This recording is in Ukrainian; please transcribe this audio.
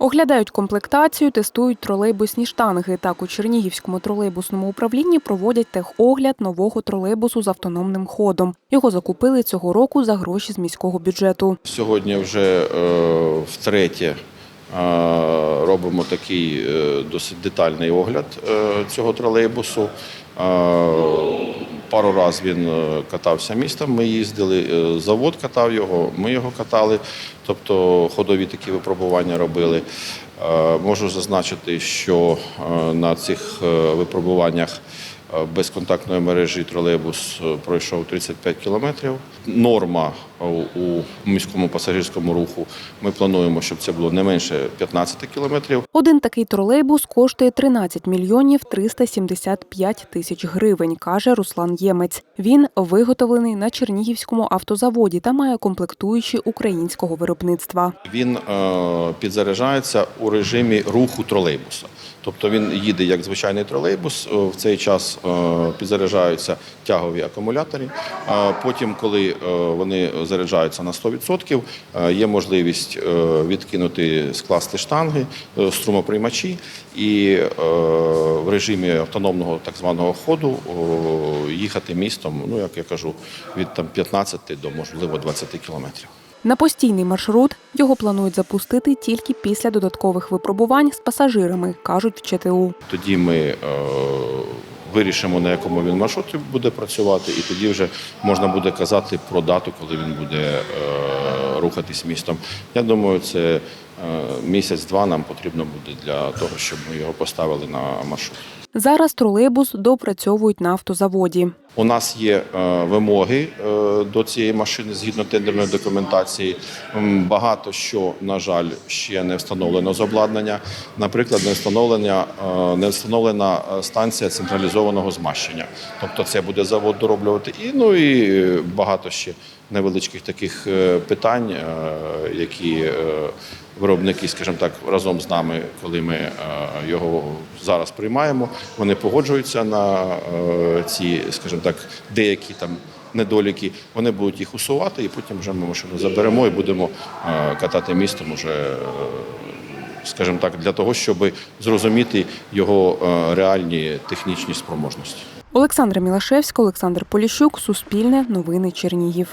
Оглядають комплектацію, тестують тролейбусні штанги. Так у Чернігівському тролейбусному управлінні проводять техогляд нового тролейбусу з автономним ходом. Його закупили цього року за гроші з міського бюджету. Сьогодні вже е, втретє е, робимо такий е, досить детальний огляд цього тролейбусу. Пару разів він е, катався містом. Ми їздили, е, завод катав його, ми його катали, тобто ходові такі випробування робили. Е, Можу зазначити, що на цих випробуваннях безконтактної мережі тролейбус е, пройшов 35 кілометрів. Норма е, у міському пасажирському руху. Ми плануємо, щоб це було не менше 15 кілометрів. Один такий тролейбус коштує 13 мільйонів 375 тисяч гривень, каже Руслан Ємець. Він виготовлений на Чернігівському автозаводі та має комплектуючі українського виробництва. Він е, підзаряджається у режимі руху тролейбуса. Тобто він їде як звичайний тролейбус. Е, В цей час е, підзаряджаються тягові акумулятори. Потім, коли е, вони заряджаються на 100%, е, є можливість відкинути, скласти штанги, струмоприймачі і в режимі автономного так званого ходу їхати містом, ну як я кажу, від там 15 до можливо 20 кілометрів. На постійний маршрут його планують запустити тільки після додаткових випробувань з пасажирами, кажуть в ЧТУ. Тоді ми вирішимо, на якому він маршруті буде працювати, і тоді вже можна буде казати про дату, коли він буде е, рухатись містом. Я думаю, це е, місяць-два нам потрібно буде для того, щоб ми його поставили на маршрут. Зараз тролейбус допрацьовують на автозаводі. У нас є е, вимоги е, до цієї машини згідно тендерної документації. Багато що, на жаль, ще не встановлено з обладнання. Наприклад, не встановлення е, не встановлена станція централізованого змащення. Тобто, це буде завод дороблювати. І ну і багато ще невеличких таких е, питань, е, які е, виробники, скажімо так, разом з нами, коли ми його зараз приймаємо, вони погоджуються на ці, скажімо так, деякі там недоліки. Вони будуть їх усувати, і потім вже ми машину заберемо і будемо катати містом уже. Скажімо так, для того, щоб зрозуміти його реальні технічні спроможності. Олександра Мілашевська, Олександр Поліщук, Суспільне, Новини Чернігів.